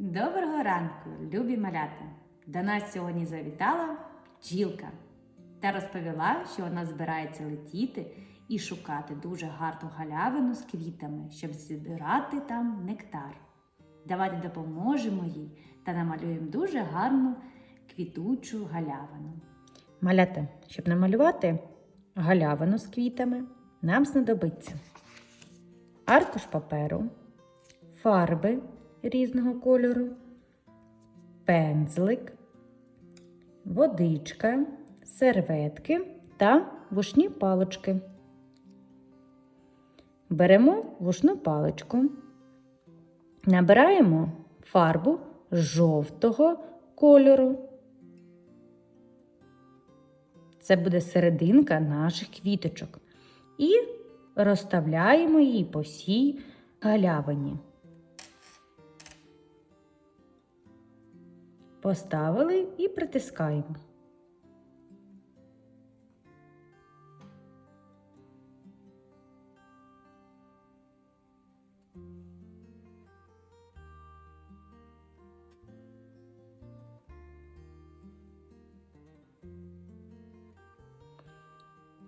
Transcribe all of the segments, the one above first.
Доброго ранку, любі малята! До нас сьогодні завітала бджілка та розповіла, що вона збирається летіти і шукати дуже гарну галявину з квітами, щоб збирати там нектар. Давайте допоможемо їй та намалюємо дуже гарну квітучу галявину. Малята, щоб намалювати галявину з квітами, нам знадобиться аркуш паперу, фарби різного кольору, пензлик, водичка, серветки та вушні палички. Беремо вушну паличку, набираємо фарбу жовтого кольору. Це буде серединка наших квіточок. І розставляємо її по всій галявині. Поставили і притискаємо.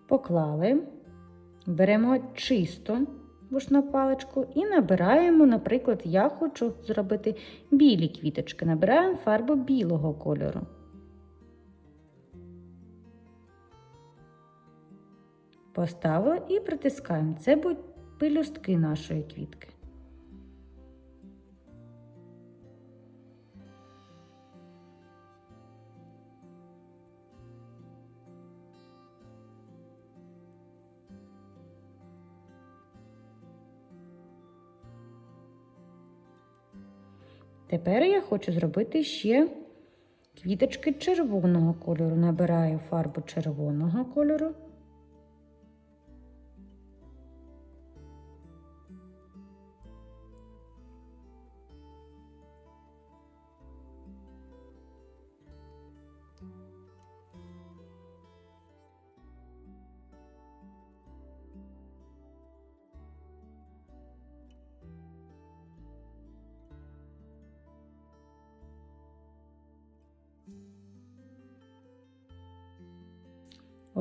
Поклали, беремо чисто вушну паличку і набираємо, наприклад, я хочу зробити білі квіточки. Набираємо фарбу білого кольору. Поставили і притискаємо. Це будуть пелюстки нашої квітки. Тепер я хочу зробити ще квіточки червоного кольору. Набираю фарбу червоного кольору.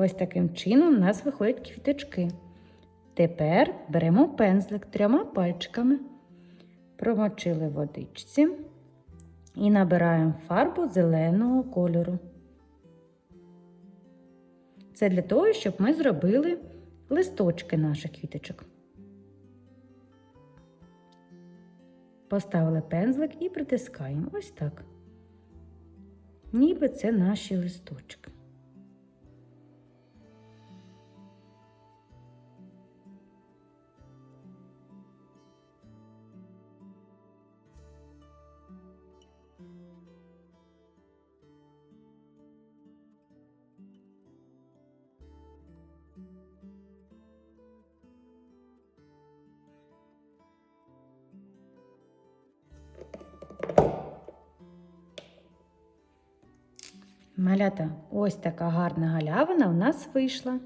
Ось таким чином у нас виходять квіточки. Тепер беремо пензлик трьома пальчиками, промочили водичці і набираємо фарбу зеленого кольору. Це для того, щоб ми зробили листочки наших квіточок. Поставили пензлик і притискаємо ось так. Ніби це наші листочки. Малята, ось така гарна галявина у нас вийшла.